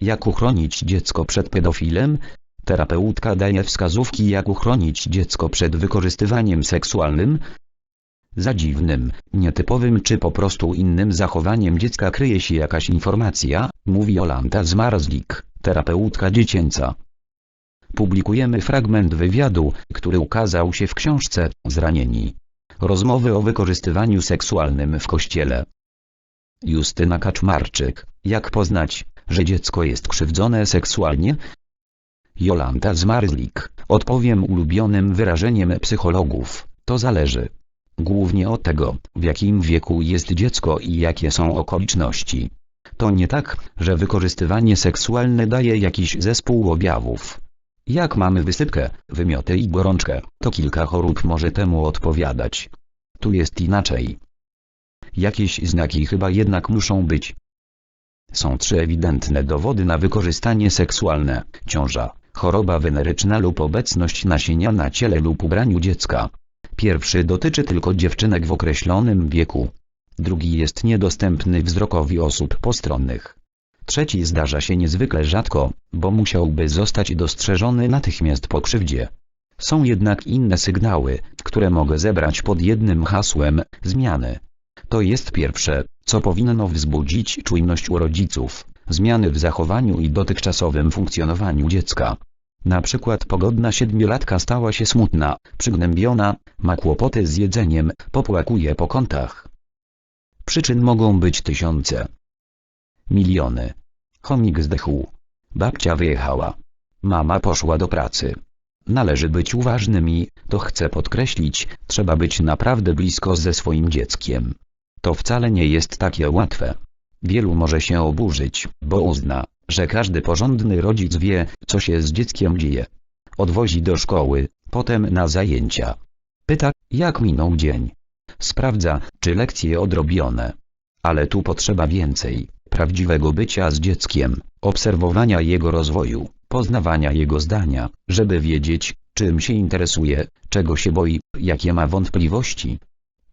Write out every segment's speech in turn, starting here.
Jak uchronić dziecko przed pedofilem? Terapeutka daje wskazówki jak uchronić dziecko przed wykorzystywaniem seksualnym. Za dziwnym, nietypowym czy po prostu innym zachowaniem dziecka kryje się jakaś informacja, mówi Jolanta Zmarzlik, terapeutka dziecięca. Publikujemy fragment wywiadu, który ukazał się w książce Zranieni. Rozmowy o wykorzystywaniu seksualnym w kościele. Justyna Kaczmarczyk, jak poznać, że dziecko jest krzywdzone seksualnie? Jolanta Zmarzlik, odpowiem ulubionym wyrażeniem psychologów, to zależy. Głównie od tego, w jakim wieku jest dziecko i jakie są okoliczności. To nie tak, że wykorzystywanie seksualne daje jakiś zespół objawów. Jak mamy wysypkę, wymiotę i gorączkę, to kilka chorób może temu odpowiadać. Tu jest inaczej. Jakieś znaki chyba jednak muszą być. Są trzy ewidentne dowody na wykorzystanie seksualne, ciąża, choroba weneryczna lub obecność nasienia na ciele lub ubraniu dziecka. Pierwszy dotyczy tylko dziewczynek w określonym wieku. Drugi jest niedostępny wzrokowi osób postronnych. Trzeci zdarza się niezwykle rzadko, bo musiałby zostać dostrzeżony natychmiast po krzywdzie. Są jednak inne sygnały, które mogę zebrać pod jednym hasłem – zmiany. To jest pierwsze, co powinno wzbudzić czujność u rodziców, zmiany w zachowaniu i dotychczasowym funkcjonowaniu dziecka. Na przykład pogodna siedmiolatka stała się smutna, przygnębiona, ma kłopoty z jedzeniem, popłakuje po kątach. Przyczyn mogą być tysiące. Miliony. Chomik zdechł. Babcia wyjechała. Mama poszła do pracy. Należy być uważnym i, to chcę podkreślić, trzeba być naprawdę blisko ze swoim dzieckiem. To wcale nie jest takie łatwe. Wielu może się oburzyć, bo uzna, że każdy porządny rodzic wie, co się z dzieckiem dzieje. Odwozi do szkoły, potem na zajęcia. Pyta, jak minął dzień. Sprawdza, czy lekcje odrobione. Ale tu potrzeba więcej, prawdziwego bycia z dzieckiem, obserwowania jego rozwoju, poznawania jego zdania, żeby wiedzieć, czym się interesuje, czego się boi, jakie ma wątpliwości.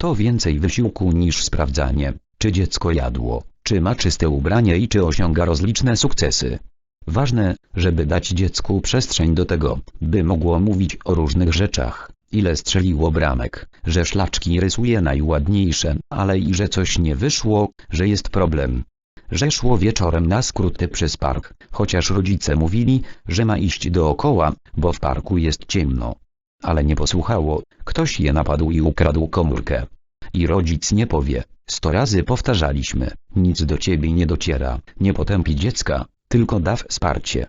To więcej wysiłku niż sprawdzanie, czy dziecko jadło, czy ma czyste ubranie i czy osiąga rozliczne sukcesy. Ważne, żeby dać dziecku przestrzeń do tego, by mogło mówić o różnych rzeczach, ile strzeliło bramek, że szlaczki rysuje najładniejsze, ale i że coś nie wyszło, że jest problem. Że szło wieczorem na skróty przez park, chociaż rodzice mówili, że ma iść dookoła, bo w parku jest ciemno. Ale nie posłuchało, ktoś je napadł i ukradł komórkę. I rodzic nie powie, sto razy powtarzaliśmy, nic do ciebie nie dociera, nie potępi dziecka, tylko da wsparcie.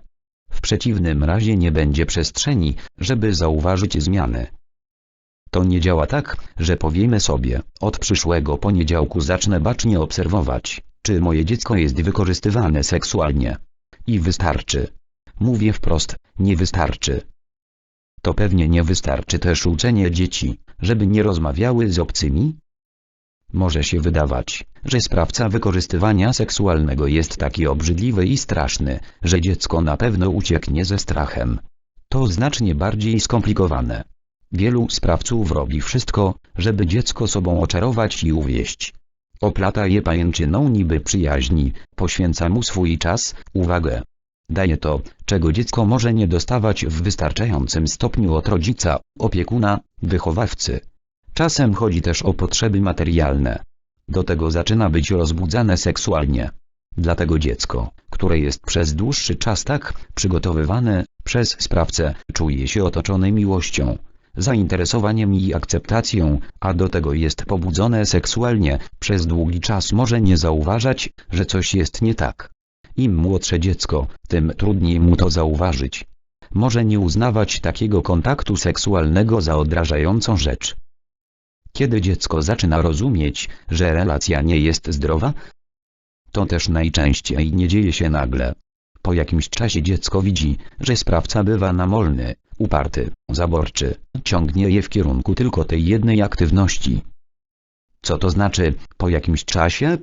W przeciwnym razie nie będzie przestrzeni, żeby zauważyć zmiany. To nie działa tak, że powiemy sobie, od przyszłego poniedziałku zacznę bacznie obserwować, czy moje dziecko jest wykorzystywane seksualnie. I wystarczy. Mówię wprost, nie wystarczy. To pewnie nie wystarczy też uczenie dzieci, żeby nie rozmawiały z obcymi? Może się wydawać, że sprawca wykorzystywania seksualnego jest taki obrzydliwy i straszny, że dziecko na pewno ucieknie ze strachem. To znacznie bardziej skomplikowane. Wielu sprawców robi wszystko, żeby dziecko sobą oczarować i uwieść. Oplata je pajęczyną niby przyjaźni, poświęca mu swój czas, uwagę. Daje to, czego dziecko może nie dostawać w wystarczającym stopniu od rodzica, opiekuna, wychowawcy. Czasem chodzi też o potrzeby materialne. Do tego zaczyna być rozbudzane seksualnie. Dlatego dziecko, które jest przez dłuższy czas tak przygotowywane przez sprawcę, czuje się otoczone miłością, zainteresowaniem i akceptacją, a do tego jest pobudzone seksualnie, przez długi czas może nie zauważać, że coś jest nie tak. Im młodsze dziecko, tym trudniej mu to zauważyć. Może nie uznawać takiego kontaktu seksualnego za odrażającą rzecz. Kiedy dziecko zaczyna rozumieć, że relacja nie jest zdrowa? To też najczęściej nie dzieje się nagle. Po jakimś czasie dziecko widzi, że sprawca bywa namolny, uparty, zaborczy, ciągnie je w kierunku tylko tej jednej aktywności. Co to znaczy, po jakimś czasie?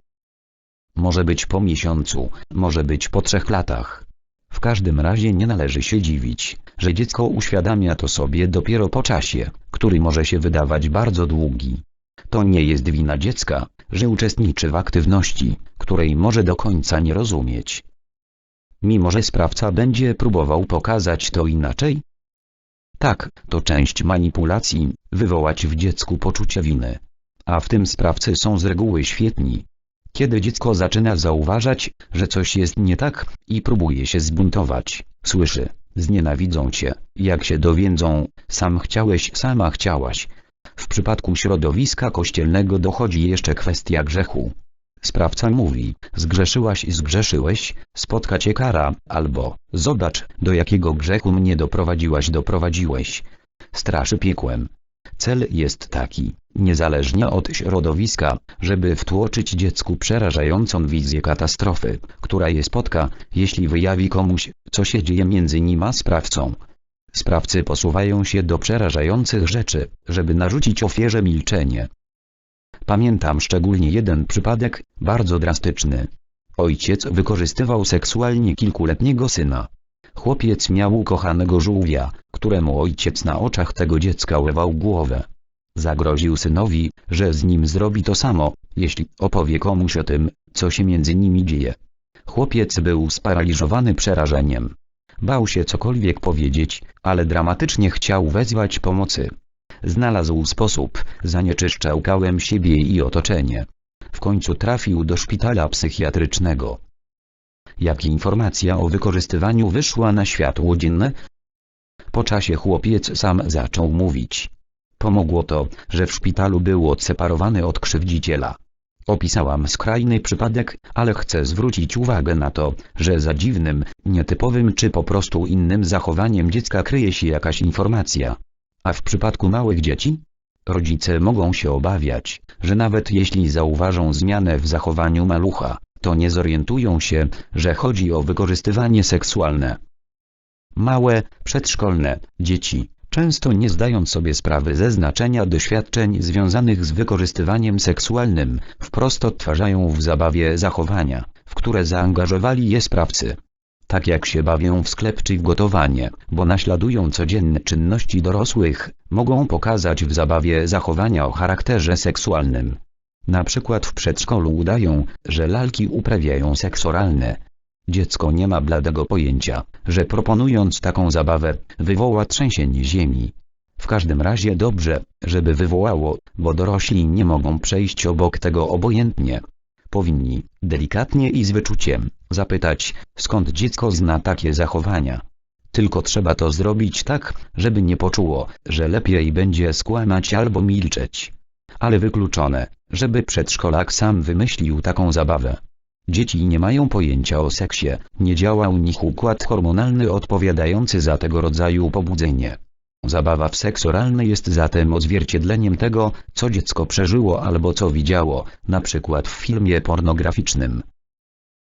Może być po miesiącu, może być po trzech latach. W każdym razie nie należy się dziwić, że dziecko uświadamia to sobie dopiero po czasie, który może się wydawać bardzo długi. To nie jest wina dziecka, że uczestniczy w aktywności, której może do końca nie rozumieć. mimo że sprawca będzie próbował pokazać to inaczej? Tak, to część manipulacji, wywołać w dziecku poczucie winy. A w tym sprawcy są z reguły świetni. Kiedy dziecko zaczyna zauważać, że coś jest nie tak, i próbuje się zbuntować, słyszy, znienawidzą cię, jak się dowiedzą, sam chciałeś, sama chciałaś. W przypadku środowiska kościelnego dochodzi jeszcze kwestia grzechu. Sprawca mówi, zgrzeszyłaś i zgrzeszyłeś, spotka cię kara, albo, zobacz, do jakiego grzechu mnie doprowadziłaś doprowadziłeś. Straszy piekłem. Cel jest taki, niezależnie od środowiska, żeby wtłoczyć dziecku przerażającą wizję katastrofy, która je spotka, jeśli wyjawi komuś, co się dzieje między nim a sprawcą. Sprawcy posuwają się do przerażających rzeczy, żeby narzucić ofierze milczenie. Pamiętam szczególnie jeden przypadek, bardzo drastyczny. Ojciec wykorzystywał seksualnie kilkuletniego syna. Chłopiec miał ukochanego żółwia, któremu ojciec na oczach tego dziecka urwał głowę. Zagroził synowi, że z nim zrobi to samo, jeśli opowie komuś o tym, co się między nimi dzieje. Chłopiec był sparaliżowany przerażeniem. Bał się cokolwiek powiedzieć, ale dramatycznie chciał wezwać pomocy. Znalazł sposób, zanieczyszczał kałem siebie i otoczenie. W końcu trafił do szpitala psychiatrycznego. Jak informacja o wykorzystywaniu wyszła na światło dzienne? Po czasie chłopiec sam zaczął mówić. Pomogło to, że w szpitalu był odseparowany od krzywdziciela. Opisałam skrajny przypadek, ale chcę zwrócić uwagę na to, że za dziwnym, nietypowym czy po prostu innym zachowaniem dziecka kryje się jakaś informacja. A w przypadku małych dzieci? Rodzice mogą się obawiać, że nawet jeśli zauważą zmianę w zachowaniu malucha, to nie zorientują się, że chodzi o wykorzystywanie seksualne. Małe, przedszkolne, dzieci, często nie zdając sobie sprawy ze znaczenia doświadczeń związanych z wykorzystywaniem seksualnym, wprost odtwarzają w zabawie zachowania, w które zaangażowali je sprawcy. Tak jak się bawią w sklep czy w gotowanie, bo naśladują codzienne czynności dorosłych, mogą pokazać w zabawie zachowania o charakterze seksualnym. Na przykład w przedszkolu udają, że lalki uprawiają seks oralny. Dziecko nie ma bladego pojęcia, że proponując taką zabawę, wywoła trzęsienie ziemi. W każdym razie dobrze, żeby wywołało, bo dorośli nie mogą przejść obok tego obojętnie. Powinni, delikatnie i z wyczuciem, zapytać, skąd dziecko zna takie zachowania. Tylko trzeba to zrobić tak, żeby nie poczuło, że lepiej będzie skłamać albo milczeć. Ale wykluczone, żeby przedszkolak sam wymyślił taką zabawę. Dzieci nie mają pojęcia o seksie, nie działa u nich układ hormonalny odpowiadający za tego rodzaju pobudzenie. Zabawa w seks oralny jest zatem odzwierciedleniem tego, co dziecko przeżyło albo co widziało, na przykład w filmie pornograficznym.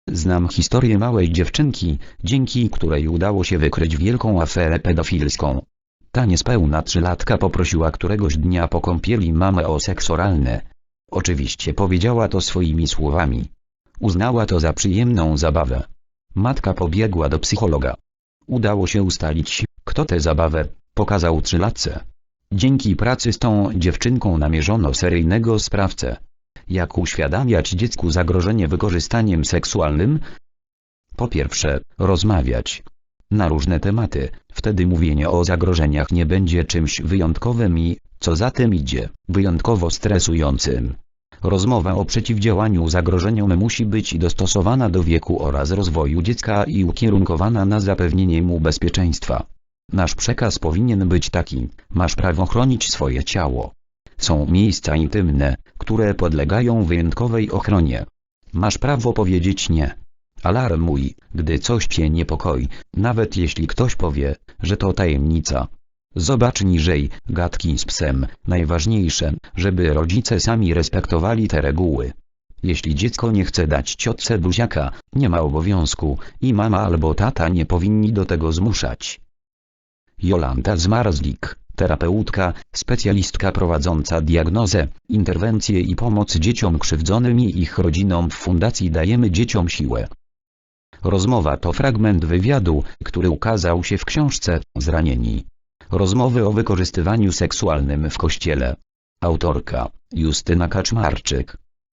Znam historię małej dziewczynki, dzięki której udało się wykryć wielką aferę pedofilską. Ta niespełna trzylatka poprosiła któregoś dnia po kąpieli mamę o seks oralny. Oczywiście powiedziała to swoimi słowami. Uznała to za przyjemną zabawę. Matka pobiegła do psychologa. Udało się ustalić, kto tę zabawę pokazał trzylatce. Dzięki pracy z tą dziewczynką namierzono seryjnego sprawcę. Jak uświadamiać dziecku zagrożenie wykorzystaniem seksualnym? Po pierwsze, rozmawiać. Na różne tematy, wtedy mówienie o zagrożeniach nie będzie czymś wyjątkowym i, co za tym idzie, wyjątkowo stresującym. Rozmowa o przeciwdziałaniu zagrożeniom musi być dostosowana do wieku oraz rozwoju dziecka i ukierunkowana na zapewnienie mu bezpieczeństwa. Nasz przekaz powinien być taki, masz prawo chronić swoje ciało. Są miejsca intymne, które podlegają wyjątkowej ochronie. Masz prawo powiedzieć nie. Alarmuj, gdy coś cię niepokoi, nawet jeśli ktoś powie, że to tajemnica. Zobacz niżej, gadki z psem, najważniejsze, żeby rodzice sami respektowali te reguły. Jeśli dziecko nie chce dać ciotce buziaka, nie ma obowiązku, i mama albo tata nie powinni do tego zmuszać. Jolanta Zmarzlik, terapeutka, specjalistka prowadząca diagnozę, interwencje i pomoc dzieciom krzywdzonym i ich rodzinom w Fundacji Dajemy Dzieciom Siłę. Rozmowa to fragment wywiadu, który ukazał się w książce Zranieni. Rozmowy o wykorzystywaniu seksualnym w kościele. Autorka Justyna Kaczmarczyk